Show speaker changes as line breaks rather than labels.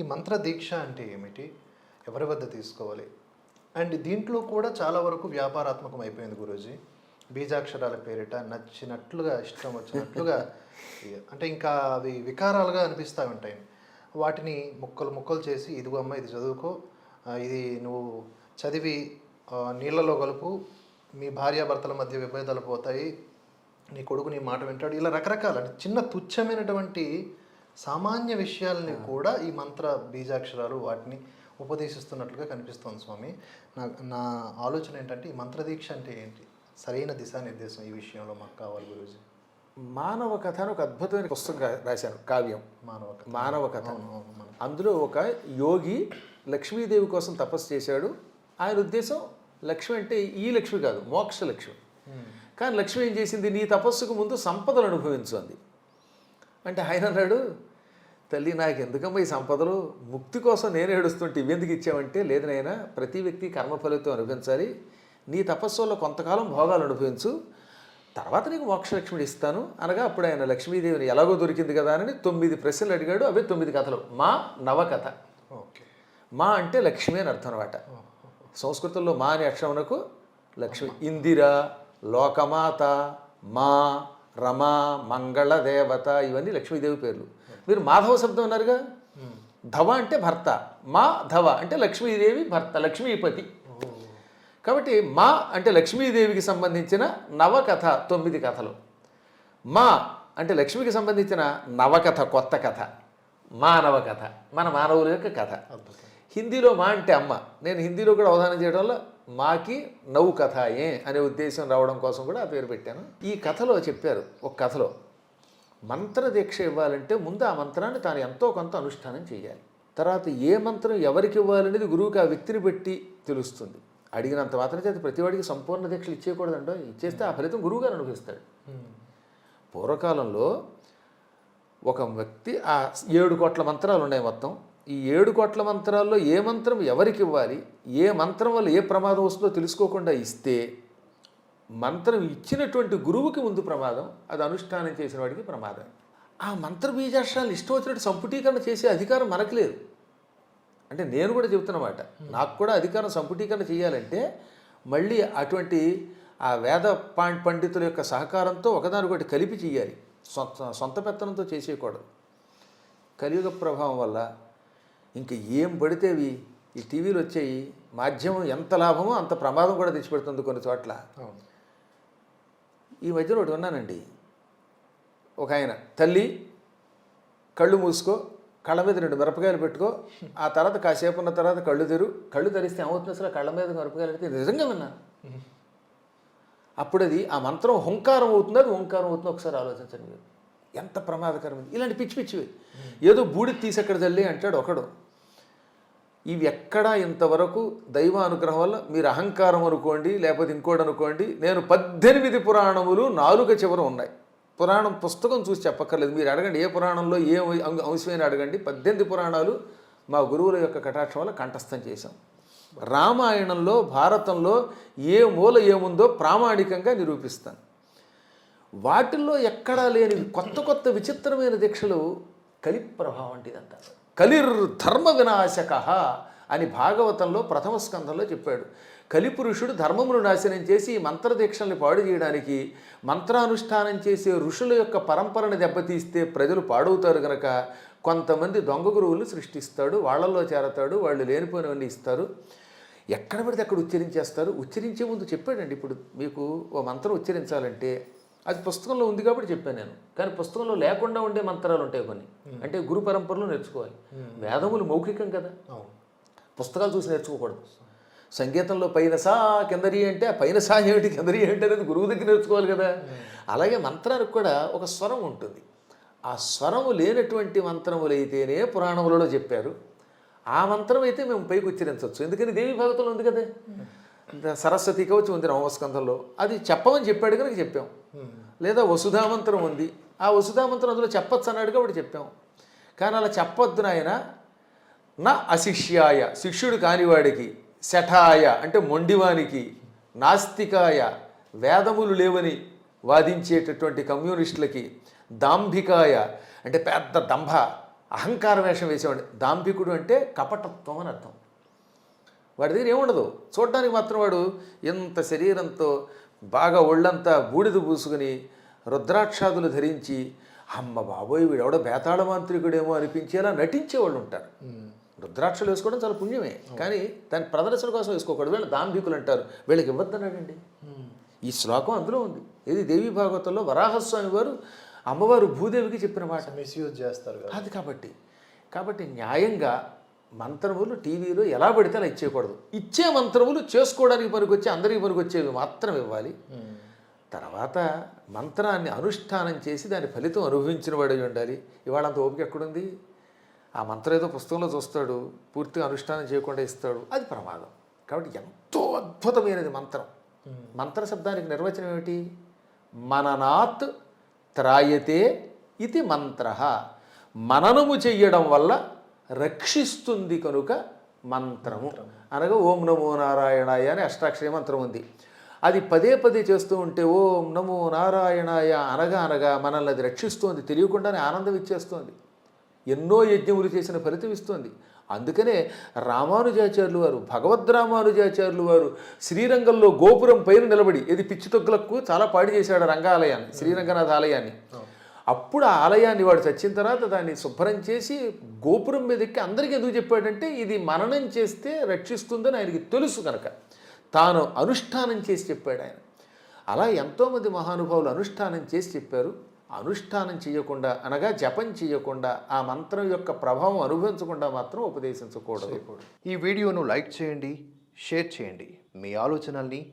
ఈ మంత్ర దీక్ష అంటే ఏమిటి? ఎవరి వద్ద తీసుకోవాలి? అండ్ దీంట్లో కూడా చాలా వరకు వ్యాపారాత్మకం అయిపోయింది గురూజీ. బీజాక్షరాల పేరిట నచ్చినట్లుగా ఇష్టం వచ్చినట్లుగా అంటే ఇంకా అవి వికారాలుగా అనిపిస్తూ ఉంటాయి. వాటిని ముక్కలు ముక్కలు చేసి ఇదిగో అమ్మ ఇది చదువుకో. ఇది నువ్వు చదివి నీళ్ళలో కలుపు. మీ భార్యాభర్తల మధ్య విభేదాలు పోతాయి. నీ కొడుకు నీ మాట వింటాడు. ఇలా రకరకాల చిన్న తుచ్చమైనటువంటి సామాన్య విషయాల్ని కూడా ఈ మంత్ర బీజాక్షరాలు వాటిని ఉపదేశిస్తున్నట్లుగా కనిపిస్తోంది స్వామి. నా నా ఆలోచన ఏంటంటే ఈ మంత్ర దీక్ష అంటే ఏంటి? సరైన దిశానిర్దేశం ఈ విషయంలో మాకు కావాలి గురుజీ.
మానవ కథ అని ఒక అద్భుతమైన పుస్తకం రాశాను కావ్యం.
మానవ కథ.
మానవ కథ. అందులో ఒక యోగి లక్ష్మీదేవి కోసం తపస్సు చేశాడు. ఆయన ఉద్దేశం లక్ష్మి అంటే ఈ లక్ష్మి కాదు మోక్ష లక్ష్మి. కానీ లక్ష్మి ఏం చేసింది? నీ తపస్సుకు ముందు సంపదలు అనుభవించు అంది. అంటే ఆయన అన్నాడు తల్లి నాకు ఎందుకమ్మా ఈ సంపదలు? ముక్తి కోసం నేను ఏడుస్తుంటే ఇవెందుకు ఇచ్చావంటే లేదు నాయనా ప్రతి వ్యక్తి కర్మ ఫలితం అనుభవించాలి. నీ తపస్సు వల్ల కొంతకాలం భోగాలు అనుభవించు. తర్వాత నీకు మోక్షలక్ష్మిని ఇస్తాను. అనగా అప్పుడు ఆయన లక్ష్మీదేవిని ఎలాగో దొరికింది కదా అని తొమ్మిది ప్రశ్నలు అడిగాడు. అవే తొమ్మిది కథలు. మా నవకథ
ఓకే.
మా అంటే లక్ష్మి అని అర్థం అనమాట సంస్కృతంలో మా అనే అక్షరమునకు లక్ష్మి. ఇందిర లోకమాత మా రమ మంగళ దేవత ఇవన్నీ లక్ష్మీదేవి పేర్లు. మీరు మాధవ శబ్దం అన్నారుగా? ధవ అంటే భర్త మా ధవ అంటే లక్ష్మీదేవి భర్త లక్ష్మీపతి. కాబట్టి మా అంటే లక్ష్మీదేవికి సంబంధించిన నవకథ తొమ్మిది కథలు. మా అంటే లక్ష్మికి సంబంధించిన నవకథ కొత్త కథ. మానవ కథ మన మానవుల యొక్క కథ. హిందీలో మా అంటే అమ్మ. నేను హిందీలో కూడా అవధానం చేయడం వల్ల మాకి నవ్వు కథ ఏ అనే ఉద్దేశం రావడం కోసం కూడా ఆ పేరు పెట్టాను. ఈ కథలో చెప్పారు ఒక కథలో. మంత్ర దీక్ష ఇవ్వాలంటే ముందు ఆ మంత్రాన్ని తాను ఎంతో కొంత అనుష్ఠానం చేయాలి. తర్వాత ఏ మంత్రం ఎవరికి ఇవ్వాలనేది గురువుకి ఆ వ్యక్తిని బట్టి తెలుస్తుంది. అడిగినంత మాత్రం చేత ప్రతివాడికి సంపూర్ణ దీక్షలు ఇచ్చేయకూడదండో? ఇచ్చేస్తే ఆ ఫలితం గురువుగారు అనుభవిస్తాడు. పూర్వకాలంలో ఒక వ్యక్తి ఆ ఏడు కోట్ల మంత్రాలు ఉన్నాయి మొత్తం. ఈ ఏడు కోట్ల మంత్రాల్లో ఏ మంత్రం ఎవరికి ఇవ్వాలి? ఏ మంత్రం వల్ల ఏ ప్రమాదం వస్తుందో తెలుసుకోకుండా ఇస్తే మంత్రం ఇచ్చినటువంటి గురువుకి ముందు ప్రమాదం అది అనుష్ఠానం చేసిన వాడికి ప్రమాదం. ఆ మంత్ర బీజాక్షరాలు ఇష్టం వచ్చినట్టు సంపుటీకరణ చేసే అధికారం మనకు లేదు. అంటే నేను కూడా చెబుతున్నమాట నాకు కూడా అధికారం సంపుటీకరణ చేయాలంటే మళ్ళీ అటువంటి ఆ వేద పాండ్ పండితుల యొక్క సహకారంతో ఒకదానికొకటి కలిపి చేయాలి. సొంత సొంత పెత్తనంతో చేసేయకూడదు. కలియుగ ప్రభావం వల్ల ఇంక ఏం పడితే అవి ఈ టీవీలు వచ్చాయి మాధ్యమం ఎంత లాభమో అంత ప్రమాదం కూడా తెచ్చిపెడుతుంది కొన్ని చోట్ల.
అవును.
ఈ మధ్యలో ఒకటి ఉన్నానండి ఒక ఆయన తల్లి కళ్ళు మూసుకో కళ్ళ మీద రెండు మిరపకాయలు పెట్టుకో ఆ తర్వాత కాసేపు ఉన్న తర్వాత కళ్ళు తెరు కళ్ళు తెరిస్తే ఏమవుతుంది అసలు కళ్ళ మీద మిరపకాయలు పెడితే నిజంగా విన్నాను అప్పుడు అది ఆ మంత్రం హుంకారం అవుతుంది అది ఓంకారం అవుతుందో ఒకసారి ఆలోచించండి మీరు. ఎంత ప్రమాదకరమైంది. ఇలాంటి పిచ్చి పిచ్చివి. ఏదో బూడి తీసి అక్కడ చల్లి అంటాడు ఒకడు. ఇవి ఎక్కడా ఇంతవరకు దైవ అనుగ్రహం వల్ల మీరు అహంకారం అనుకోండి లేకపోతే ఇంకోటి అనుకోండి నేను పద్దెనిమిది పురాణములు నాలుగ చివర ఉన్నాయి. పురాణం పుస్తకం చూసి చెప్పక్కర్లేదు. మీరు అడగండి ఏ పురాణంలో ఏ అంశమైన అడగండి. పద్దెనిమిది పురాణాలు మా గురువుల యొక్క కటాక్షం వల్ల కంఠస్థం చేశాం. రామాయణంలో భారతంలో ఏ మూల ఏముందో ప్రామాణికంగా నిరూపిస్తాను. వాటిల్లో ఎక్కడా లేని కొత్త కొత్త విచిత్రమైన దీక్షలు కలి ప్రభావం వంటిదంట కలిర్ ధర్మ వినాశక అని భాగవతంలో ప్రథమ స్కంధంలో చెప్పాడు. కలిపురుషుడు ధర్మమును నాశనం చేసి ఈ మంత్ర దీక్షల్ని పాడు చేయడానికి మంత్రానుష్ఠానం చేసే ఋషుల యొక్క పరంపరను దెబ్బతీస్తే ప్రజలు పాడవుతారు గనక కొంతమంది దొంగ గురువులు సృష్టిస్తాడు వాళ్ళల్లో చేరతాడు వాళ్ళు లేనిపోయినవన్నీ ఇస్తారు. ఎక్కడ పడితే అక్కడ ఉచ్చరించేస్తారు. ఉచ్చరించే ముందు చెప్పాడండి ఇప్పుడు మీకు ఓ మంత్రం ఉచ్చరించాలంటే అది పుస్తకంలో ఉంది కాబట్టి చెప్పాను నేను. కానీ పుస్తకంలో లేకుండా ఉండే మంత్రాలు ఉంటాయి కొన్ని. అంటే గురు పరంపరలో నేర్చుకోవాలి. వేదములు మౌఖికం కదా. పుస్తకాలు చూసి నేర్చుకోకూడదు. సంగీతంలో పైన సా కిందరి అంటే ఆ పైన సా ఏమిటి కిందరి ఏంటి అనేది గురువు దగ్గర నేర్చుకోవాలి కదా. అలాగే మంత్రానికి కూడా ఒక స్వరం ఉంటుంది. ఆ స్వరము లేనటువంటి మంత్రములైతేనే పురాణములలో చెప్పారు. ఆ మంత్రం అయితే మేము పైకి ఉచ్చరించవచ్చు. ఎందుకని దేవి భాగవతంలో ఉంది కదా? సరస్వతి కవచం ఉంది నవమస్కంధంలో అది చెప్పమని చెప్పాడు కనుక చెప్పాం. లేదా వసుధామంత్రం ఉంది. ఆ వసుధామంత్రం అందులో చెప్పొచ్చు అన్నాడు కాబట్టి చెప్పాం. కానీ అలా చెప్పొద్దు నాయన. నా అశిష్యాయ శిష్యుడు కానివాడికి శఠాయ అంటే మొండివానికి నాస్తికాయ వేదములు లేవని వాదించేటటువంటి కమ్యూనిస్టులకి దాంభికాయ అంటే పెద్ద దంభ అహంకార వేషం వేసేవాడు దాంభికుడు అంటే కపటత్వం అని అర్థం. వాడి దగ్గర ఏముండదు. చూడడానికి మాత్రం వాడు ఎంత శరీరంతో బాగా ఒళ్ళంతా బూడిద పూసుకుని రుద్రాక్షాదులు ధరించి అమ్మ బాబోయ్ వీడెవడో బేతాళ మాంత్రికుడేమో అనిపించేలా నటించేవాళ్ళు ఉంటారు. రుద్రాక్షలు వేసుకోవడం చాలా పుణ్యమే. కానీ దాని ప్రదర్శన కోసం వేసుకోకూడదు. వీళ్ళు దాంభికులు అంటారు. వీళ్ళకి ఇవ్వద్దన్నాడండి. ఈ శ్లోకం అందులో ఉంది. ఇది దేవి భాగవతంలో వరాహస్వామి వారు అమ్మవారు భూదేవికి చెప్పిన మాట.
మిస్యూజ్ చేస్తారు
అది కాబట్టి. కాబట్టి న్యాయంగా మంత్రములు టీవీలో ఎలా పడితే అలా ఇచ్చేయకూడదు. ఇచ్చే మంత్రములు చేసుకోవడానికి పనికొచ్చి అందరికీ పనికొచ్చేవి మాత్రం ఇవ్వాలి. తర్వాత మంత్రాన్ని అనుష్ఠానం చేసి దాని ఫలితం అనుభవించిన వాడే ఉండాలి. ఇవాళ అంత ఓపిక ఎక్కడుంది? ఆ మంత్రం ఏదో పుస్తకంలో చూస్తాడు పూర్తిగా అనుష్ఠానం చేయకుండా ఇస్తాడు. అది ప్రమాదం. కాబట్టి ఎంతో అద్భుతమైనది మంత్రం. మంత్ర శబ్దానికి నిర్వచనం ఏమిటి? మననాత్ త్రాయతే ఇది మంత్ర. మననము చెయ్యడం వల్ల రక్షిస్తుంది కనుక మంత్రము. అనగా ఓం నమో నారాయణాయ అని అష్టాక్షరి మంత్రం ఉంది. అది పదే పదే చేస్తూ ఉంటే ఓం నమో నారాయణాయ అనగా అనగా మనల్ని అది రక్షిస్తోంది. తెలియకుండానే ఆనందం ఇచ్చేస్తోంది. ఎన్నో యజ్ఞములు చేసిన ఫలితం ఇస్తోంది. అందుకనే రామానుజాచార్యులు వారు భగవద్ రామానుజాచార్యులు వారు శ్రీరంగంలో గోపురం పైన నిలబడి ఇది పిచ్చి తొక్కులకు చాలా పాడి చేశాడు రంగాలయాన్ని శ్రీరంగనాథ ఆలయాన్ని. అప్పుడు ఆ ఆలయాన్ని వాడు చచ్చిన తర్వాత దాన్ని శుభ్రం చేసి గోపురం మీద ఎక్కి అందరికీ ఎందుకు చెప్పాడంటే ఇది మననం చేస్తే రక్షిస్తుందని ఆయనకి తెలుసు కనుక. తాను అనుష్ఠానం చేసి చెప్పాడు ఆయన. అలా ఎంతోమంది మహానుభావులు అనుష్ఠానం చేసి చెప్పారు. అనుష్ఠానం చేయకుండా అనగా జపం చేయకుండా ఆ మంత్రం యొక్క ప్రభావం అనుభవించకుండా మాత్రం ఉపదేశించకూడదు.
ఈ వీడియోను లైక్ చేయండి షేర్ చేయండి. మీ ఆలోచనల్ని